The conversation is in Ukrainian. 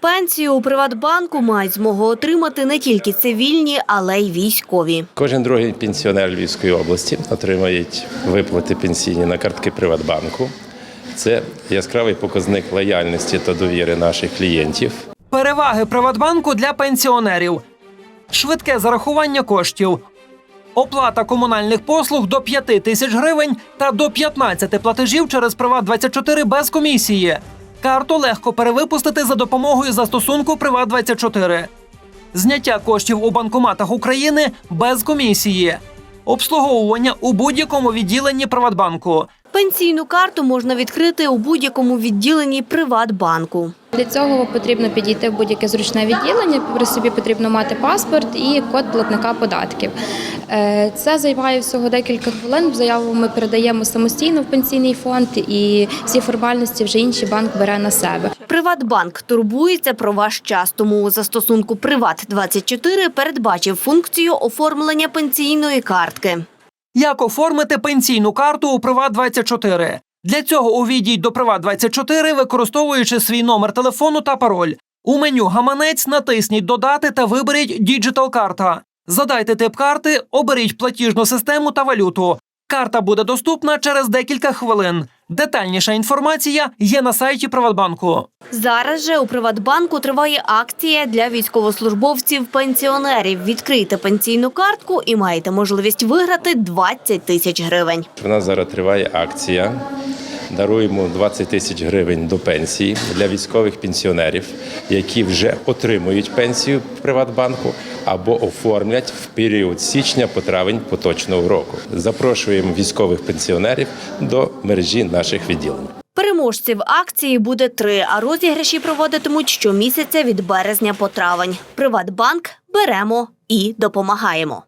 Пенсію у Приватбанку мають змогу отримати не тільки цивільні, але й військові. Кожен другий пенсіонер Львівської області отримує виплати пенсійні на картки Приватбанку. Це яскравий показник лояльності та довіри наших клієнтів. Переваги Приватбанку для пенсіонерів. Швидке зарахування коштів. Оплата комунальних послуг до 5 тисяч гривень та до 15 платежів через Приват24 без комісії. Карту легко перевипустити за допомогою застосунку Приват24. Зняття коштів у банкоматах України без комісії. Обслуговування у будь-якому відділенні Приватбанку. Пенсійну карту можна відкрити у будь-якому відділенні Приватбанку. Для цього потрібно підійти в будь-яке зручне відділення. При собі потрібно мати паспорт і код платника податків. Е, Це займає всього декілька хвилин. Заяву ми передаємо самостійно в пенсійний фонд, і всі формальності вже інший банк бере на себе. Приватбанк турбується про ваш час, тому у застосунку Приват24 передбачив функцію оформлення пенсійної картки. Як оформити пенсійну карту у Приват24? Для цього увійдіть до Приват24, використовуючи свій номер телефону та пароль. У меню Гаманець натисніть Додати та виберіть Діджитал карта. Задайте тип карти, оберіть платіжну систему та валюту. Карта буде доступна через декілька хвилин. Детальніша інформація є на сайті Приватбанку. Зараз же у Приватбанку триває акція для військовослужбовців-пенсіонерів. Відкрийте пенсійну картку і маєте можливість виграти 20 тисяч гривень. У нас зараз триває акція. Даруємо 20 тисяч гривень до пенсії для військових пенсіонерів, які вже отримують пенсію в Приватбанку або оформлять в період січня по травень поточного року. Запрошуємо військових пенсіонерів до мережі наших відділень. Переможців акції буде три, а розіграші проводитимуть щомісяця від березня по травень. Приватбанк беремо і допомагаємо.